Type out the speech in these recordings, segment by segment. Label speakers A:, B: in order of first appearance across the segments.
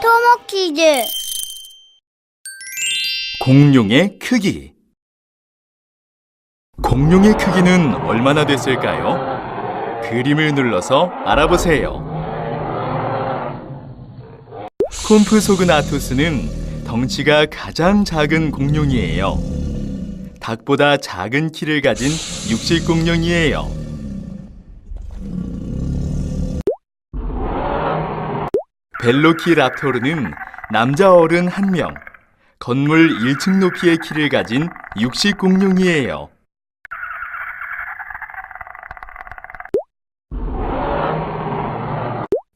A: 토모 퀴즈.
B: 공룡의 크기. 공룡의 크기는 얼마나 됐을까요? 그림을 눌러서 알아보세요. 콤프소그나투스는 덩치가 가장 작은 공룡이에요. 닭보다 작은 키를 가진 육식 공룡이에요. 벨로키랍토르는 남자 어른 한 명 건물 1층 높이의 키를 가진 육식 공룡이에요.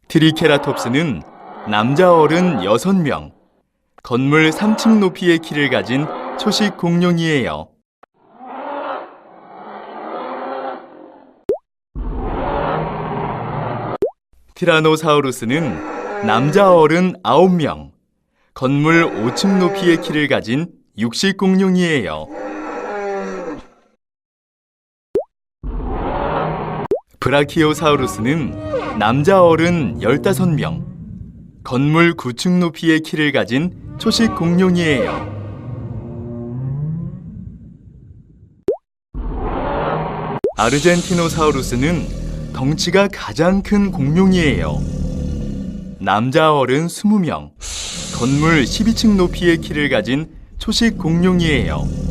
B: 트리케라톱스는 남자 어른 6명, 건물 3층 높이의 키를 가진 초식 공룡이에요. 티라노사우루스는 남자 어른 9명, 건물 5층 높이의 키를 가진 육식 공룡이에요. 브라키오사우루스는 남자 어른 15명, 건물 9층 높이의 키를 가진 초식 공룡이에요. 아르젠티노사우루스는 덩치가 가장 큰 공룡이에요. 남자 어른 20명, 건물 12층 높이의 키를 가진 초식 공룡이에요.